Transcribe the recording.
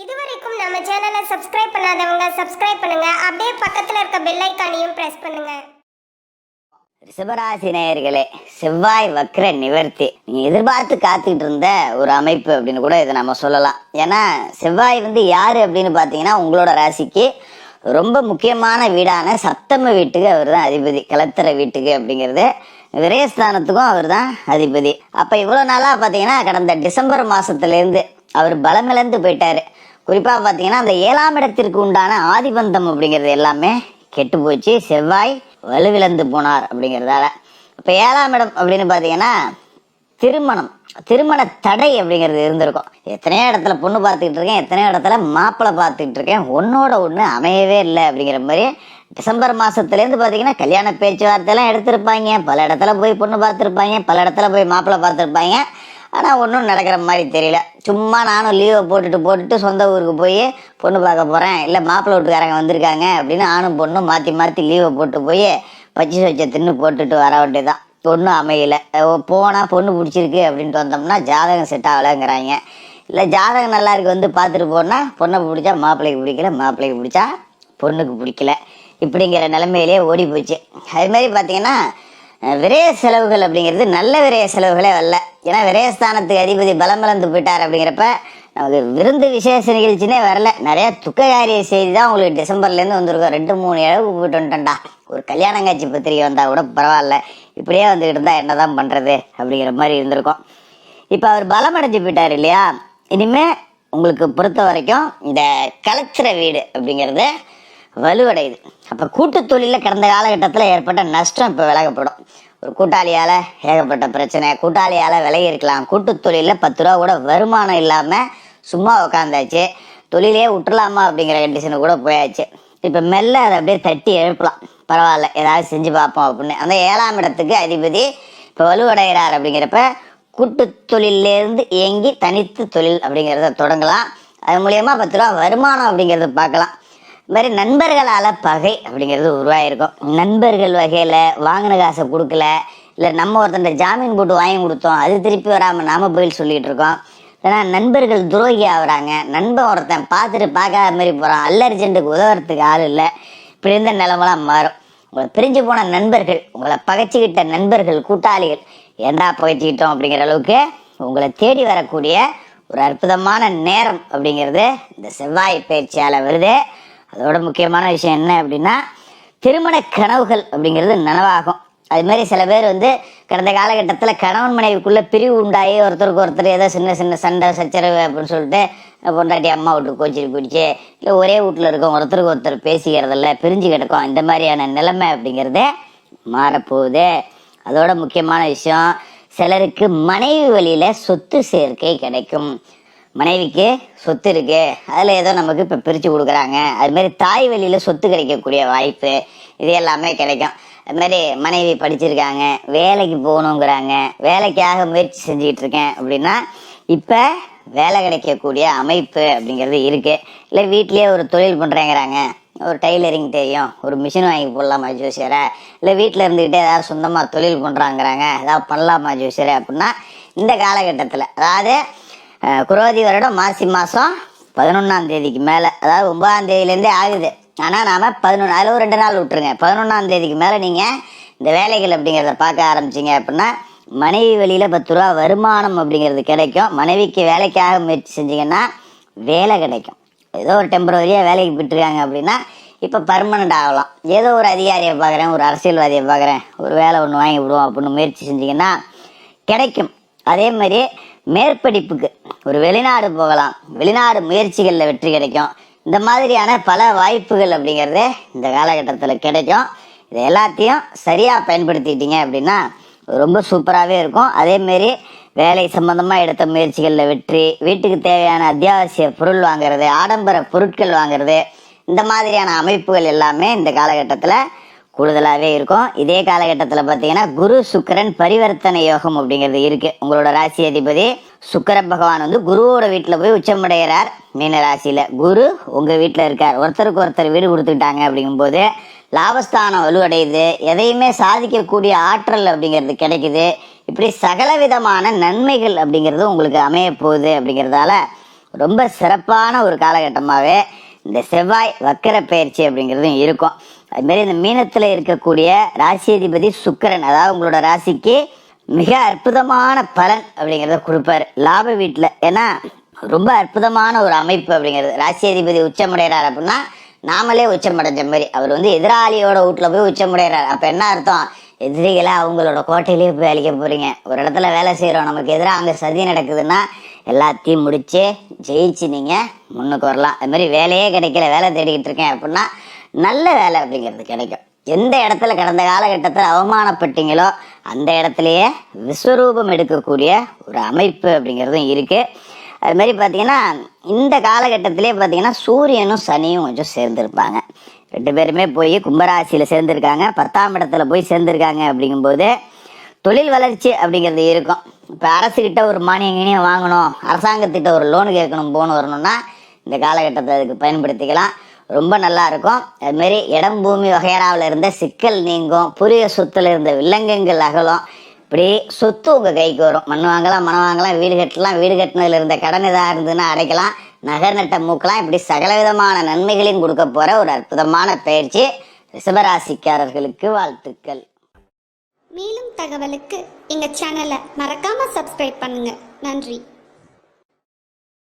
இதுவரைக்கும் நம்ம சேனலை சப்ஸ்கிரைப் பண்ணுங்க. அப்படியே பக்கத்துல இருக்க பெல் ஐக்கானையும் பிரஸ் பண்ணுங்க. ரிஷபராசி நேயர்களே செவ்வாய் வக்ர நிவர்த்தி. நீங்க எதிர்பார்த்து காத்துக்கிட்டு இருந்த ஒரு அமைப்பு அப்படின்னு கூட இதை நம்ம சொல்லலாம். ஏன்னா செவ்வாய் வந்து யாரு அப்படின்னு பார்த்தீங்கன்னா உங்களோட ராசிக்கு ரொம்ப முக்கியமான வீடான சப்தம வீட்டுக்கு அவர் தான் அதிபதி. கலத்தர வீட்டுக்கு அப்படிங்கிறது விரயஸ்தானத்துக்கும் அவர் தான் அதிபதி. அப்போ இவ்வளோ நாளாக பார்த்தீங்கன்னா கடந்த டிசம்பர் மாதத்துலேருந்து அவர் பலமிழந்து போயிட்டாரு. குறிப்பாக பார்த்தீங்கன்னா அந்த ஏழாம் இடத்திற்கு உண்டான ஆதிபந்தம் அப்படிங்கிறது எல்லாமே கெட்டு போச்சு. செவ்வாய் வலுவிழந்து போனார் அப்படிங்கிறதால. இப்போ ஏழாம் இடம் அப்படின்னு பார்த்தீங்கன்னா திருமணம். திருமண தடை அப்படிங்கிறது இருந்திருக்கும். எத்தனையோ இடத்துல பொண்ணு பார்த்துக்கிட்டு இருக்கேன் எத்தனையோ இடத்துல மாப்பிள்ளை பார்த்துக்கிட்டு இருக்கேன். ஒன்னோட ஒன்று அமையவே இல்லை அப்படிங்கிற மாதிரி டிசம்பர் மாதத்துலேருந்து பார்த்தீங்கன்னா கல்யாண பேச்சுவார்த்தையெல்லாம் எடுத்திருப்பாங்க. பல இடத்துல போய் பொண்ணு பார்த்துருப்பாங்க பல இடத்துல போய் மாப்பிள்ளை பார்த்துருப்பாங்க. ஆனால் ஒன்றும் நடக்கிற மாதிரி தெரியல. சும்மா நானும் லீவை போட்டுட்டு போட்டுட்டு சொந்த ஊருக்கு போய் பொண்ணு பார்க்க போகிறேன் இல்லை மாப்பிள்ளை வீட்டுக்காரங்க வந்திருக்காங்க அப்படின்னு ஆணும் பொண்ணும் மாற்றி மாற்றி லீவை போட்டு போய் பச்சை சொச்சை தின்னு போட்டுட்டு வர வேண்டியதான் ஒன்றும் அமையலை. போனால் பொண்ணு பிடிச்சிருக்கு அப்படின்ட்டு வந்தோம்னா ஜாதகம் செட் ஆகலைங்கிறாங்க. இல்லை ஜாதகம் நல்லா இருக்கு வந்து பார்த்துட்டு போனால் பொண்ணை பிடிச்சா மாப்பிள்ளைக்கு பிடிக்கல மாப்பிள்ளைக்கு பிடிச்சா பொண்ணுக்கு பிடிக்கல. இப்படிங்கிற நிலைமையிலே ஓடி போச்சு அது மாதிரி பார்த்தீங்கன்னா விரய செலவுகள் அப்படிங்கிறது நல்ல விரய செலவுகளே வரல ஏன்னா விரயஸ்தானத்துக்கு அதிபதி பலம் வளர்ந்து போயிட்டார் அப்படிங்கிறப்ப நமக்கு விருந்து விசேஷ நிகழ்ச்சினே வரல. நிறைய துக்ககாரிய செய்தி தான் உங்களுக்கு டிசம்பர்லேருந்து வந்திருக்கும். ரெண்டு மூணு அளவுக்கு போயிட்டு வந்துட்டேன்டா. ஒரு கல்யாண காட்சி பத்திரிகை வந்தால் கூட பரவாயில்ல. இப்படியே வந்துக்கிட்டு இருந்தால் என்ன தான் பண்ணுறது அப்படிங்கிற மாதிரி இருந்திருக்கும். இப்போ அவர் பலம் அடைஞ்சு போயிட்டார் இல்லையா? இனிமே உங்களுக்கு பொறுத்த வரைக்கும் இந்த கலத்திர வீடு அப்படிங்கிறது வலுவடையுது. அப்போ கூட்டு தொழிலில் கடந்த காலகட்டத்தில் ஏற்பட்ட நஷ்டம் இப்போ விலகப்படும். ஒரு கூட்டாளியால் ஏகப்பட்ட பிரச்சனை கூட்டாளியால் விலகி இருக்கலாம். கூட்டு தொழிலில் பத்து ரூபா கூட வருமானம் இல்லாமல் சும்மா உக்காந்தாச்சு. தொழிலே விட்டுலாமா அப்படிங்கிற கண்டிஷனுக்கு கூட போயாச்சு. இப்போ மெல்ல அதை அப்படியே தட்டி எழுப்பலாம். பரவாயில்ல ஏதாவது செஞ்சு பார்ப்போம் அப்படின்னு. அந்த ஏழாம் இடத்துக்கு அதிபதி இப்போ வலுவடைகிறார் அப்படிங்கிறப்ப கூட்டு தொழிலேருந்து இயங்கி தனித்து தொழில் அப்படிங்கிறத தொடங்கலாம். அது மூலியமாக பத்து ரூபா வருமானம் அப்படிங்கிறத பார்க்கலாம். இது மாதிரி நண்பர்களால் பகை அப்படிங்கிறது உருவாயிருக்கும். நண்பர்கள் வகையில் வாங்கின காசை கொடுக்கல. இல்லை நம்ம ஒருத்தன் ஜாமீன் போட்டு வாங்கி கொடுத்தோம். அது திருப்பி வராமல் நாம பதில் சொல்லிட்டு இருக்கோம். ஏன்னா நண்பர்கள் துரோகி ஆகுறாங்க. நண்பன் ஒருத்தன் பார்த்துட்டு பார்க்காத மாதிரி போகிறான் அல்லர்ஜென்ட்டுக்கு உதவுறதுக்கு ஆள் இல்லை. இப்படி இருந்த நிலமெல்லாம் மாறும். உங்களை பிரிஞ்சு போன நண்பர்கள் உங்களை பகைச்சிக்கிட்ட நண்பர்கள் கூட்டாளிகள் ஏண்டா பகைச்சிக்கிட்டோம் அப்படிங்கிற அளவுக்கு உங்களை தேடி வரக்கூடிய ஒரு அற்புதமான நேரம் அப்படிங்கிறது இந்த செவ்வாய் பயிற்சியால் வருது. அதோட முக்கியமான விஷயம் என்ன அப்படின்னா திருமண கனவுகள் அப்படிங்கிறது நனவாகும். அது மாதிரி சில பேர் வந்து கடந்த காலகட்டத்தில் கணவன் மனைவிக்குள்ள பிரிவு உண்டாகி ஒருத்தருக்கு ஒருத்தர் ஏதோ சின்ன சின்ன சண்டை சச்சரவு அப்படின்னு சொல்லிட்டு பொண்டாட்டி அம்மா வீட்டுக்கு கோச்சிட்டு போயிடுச்சு. இல்லை ஒரே வீட்டில் இருக்கோம் ஒருத்தருக்கு ஒருத்தர் பேசிக்கிறதில்ல பிரிஞ்சு கிடக்கும். இந்த மாதிரியான நிலைமை அப்படிங்கிறதே மாறப்போகுது. அதோட முக்கியமான விஷயம் சிலருக்கு மனைவி வழியில் சொத்து சேர்க்கை கிடைக்கும். மனைவிக்கு சொத்து இருக்கு. அதில் ஏதோ நமக்கு இப்போ பிரித்து கொடுக்குறாங்க. அது மாதிரி தாய் வழியில் சொத்து கிடைக்கக்கூடிய வாய்ப்பு இது எல்லாமே கிடைக்கும். அது மாதிரி மனைவி படிச்சிருக்காங்க வேலைக்கு போகணுங்கிறாங்க வேலைக்காக முயற்சி செஞ்சுக்கிட்டு இருக்கேன் அப்படின்னா இப்போ வேலை கிடைக்கக்கூடிய அமைப்பு அப்படிங்கிறது இருக்கு. இல்லை வீட்லேயே ஒரு தொழில் பண்ணுறேங்கிறாங்க ஒரு டைலரிங் தெரியும். ஒரு மிஷின் வாங்கி போடலாமா ஜோசியரை? இல்லை வீட்டில் இருந்துக்கிட்டே ஏதாவது சொந்தமாக தொழில் பண்ணுறாங்கிறாங்க ஏதாவது பண்ணலாமா ஜோசியரை அப்படின்னா இந்த காலகட்டத்தில் அதாவது குரோதி வருடம் மாசி மாதம் பதினொன்றாம் தேதிக்கு மேலே. அதாவது ஒன்பதாம் தேதியிலேருந்தே ஆகுது. ஆனால் நாம் பதினொன்று அதில் ஒரு ரெண்டு நாள் விட்டுருங்க. பதினொன்றாம் தேதிக்கு மேலே நீங்கள் இந்த வேலைகள் அப்படிங்கிறத பார்க்க ஆரம்பிச்சிங்க அப்படின்னா மனைவி வழியில் பத்து ரூபா வருமானம் அப்படிங்கிறது கிடைக்கும். மனைவிக்கு வேலைக்காக முயற்சி செஞ்சீங்கன்னா வேலை கிடைக்கும். ஏதோ ஒரு டெம்பரவரியாக வேலைக்கு போயிட்டுருக்காங்க அப்படின்னா இப்போ பர்மனெண்ட் ஆகலாம். ஏதோ ஒரு அதிகாரியை பார்க்குறேன் ஒரு அரசியல்வாதியை பார்க்குறேன். ஒரு வேலை ஒன்று வாங்கி விடுவோம் அப்படின்னு முயற்சி செஞ்சீங்கன்னா கிடைக்கும். அதே மாதிரி மேற்படிப்புக்கு ஒரு வெளிநாடு போகலாம். வெளிநாடு முயற்சிகளில் வெற்றி கிடைக்கும். இந்த மாதிரியான பல வாய்ப்புகள் அப்படிங்கிறது இந்த காலகட்டத்தில் கிடைக்கும். இது எல்லாத்தையும் சரியாக பயன்படுத்திட்டீங்க அப்படின்னா ரொம்ப சூப்பராகவே இருக்கும். அதேமாரி வேலை சம்பந்தமாக எடுத்த முயற்சிகளில் வெற்றி வீட்டுக்கு தேவையான அத்தியாவசிய பொருள் வாங்குறது ஆடம்பர பொருட்கள் வாங்குறது இந்த மாதிரியான அமைப்புகள் எல்லாமே இந்த காலகட்டத்தில் கூடுதலாகவே இருக்கும். இதே காலகட்டத்தில் பார்த்தீங்கன்னா குரு சுக்கிரன் பரிவர்த்தனை யோகம் அப்படிங்கிறது இருக்குது உங்களோட ராசி அதிபதி சுக்கர பகவான் வந்து குருவோட வீட்டில் போய் உச்சமடைகிறார். மீன ராசியில் குரு உங்கள் வீட்டில் இருக்கார். ஒருத்தருக்கு ஒருத்தர் வீடு கொடுத்துக்கிட்டாங்க அப்படிங்கும்போது லாபஸ்தானம் வலுவடையுது. எதையுமே சாதிக்கக்கூடிய ஆற்றல் அப்படிங்கிறது கிடைக்குது. இப்படி சகல விதமான நன்மைகள் அப்படிங்கிறது உங்களுக்கு அமைய போகுது அப்படிங்கிறதால ரொம்ப சிறப்பான ஒரு காலகட்டமாகவே இந்த செவ்வாய் வக்கர பயிற்சி அப்படிங்கிறதும் இருக்கும். அதுமாரி இந்த மீனத்தில் இருக்கக்கூடிய ராசியதிபதி சுக்கரன் அதாவது உங்களோட ராசிக்கு மிக அற்புதமான பலன் அப்படிங்கிறத கொடுப்பாரு லாப வீட்டில் ஏன்னா ரொம்ப அற்புதமான ஒரு அமைப்பு அப்படிங்கிறது. ராசியதிபதி உச்சமடைகிறார் அப்படின்னா நாமளே உச்சமடைஞ்ச மாதிரி. அவர் வந்து எதிராளியோட வீட்டில் போய் உச்சமடைகிறார் அப்போ என்ன அர்த்தம்? எதிரிகளை அவங்களோட கோட்டையிலேயே போய் அழிக்க போறீங்க. ஒரு இடத்துல வேலை செய்கிறோம் நமக்கு எதிராக அங்கே சதி நடக்குதுன்னா எல்லாத்தையும் முடிச்சு ஜெயிச்சு நீங்கள் முன்னுக்கு வரலாம். அது மாதிரி வேலையே கிடைக்கல. வேலை தேடிக்கிட்டு இருக்கேன் அப்படின்னா நல்ல வேலை அப்படிங்கிறது கிடைக்கும். எந்த இடத்துல கடந்த காலகட்டத்தில் அவமானப்பட்டீங்களோ அந்த இடத்துலையே விஸ்வரூபம் எடுக்கக்கூடிய ஒரு அமைப்பு அப்படிங்கிறதும் இருக்குது அது மாதிரி பார்த்தீங்கன்னா இந்த காலகட்டத்திலே பார்த்தீங்கன்னா சூரியனும் சனியும் கொஞ்சம் சேர்ந்துருப்பாங்க. ரெண்டு பேருமே போய் கும்பராசியில் சேர்ந்துருக்காங்க. பத்தாம் இடத்துல போய் சேர்ந்துருக்காங்க அப்படிங்கும்போது தொழில் வளர்ச்சி அப்படிங்கிறது இருக்கும். இப்போ அரசுக்கிட்ட ஒரு மானியம் வாங்கணும் அரசாங்கத்திட்ட ஒரு லோன் கேட்கணும் போன்னு வரணும்னா இந்த காலகட்டத்தை அதுக்கு பயன்படுத்திக்கலாம். ரொம்ப நல்லா இருக்கும் அதுமாரி இடம் பூமி வகையறாவில் இருந்த சிக்கல் நீங்கும். புரிய சொத்துல இருந்த வில்லங்கங்கள் அகலும். இப்படி சொத்து உங்கள் கைக்கு வரும். மண் வாங்கலாம் மனம் வாங்கலாம் வீடு கட்டலாம் வீடு கட்டினதுல இருந்த கடன் இதாக இருந்ததுன்னா அடைக்கலாம். நகர் நட்ட மூக்கலாம். இப்படி சகல விதமான நன்மைகளையும் கொடுக்க போகிற ஒரு அற்புதமான பயிற்சி ரிஷபராசிக்காரர்களுக்கு வாழ்த்துக்கள். மேலும் தகவலுக்கு எங்கள் சேனலை மறக்காமல் சப்ஸ்கிரைப் பண்ணுங்கள் நன்றி.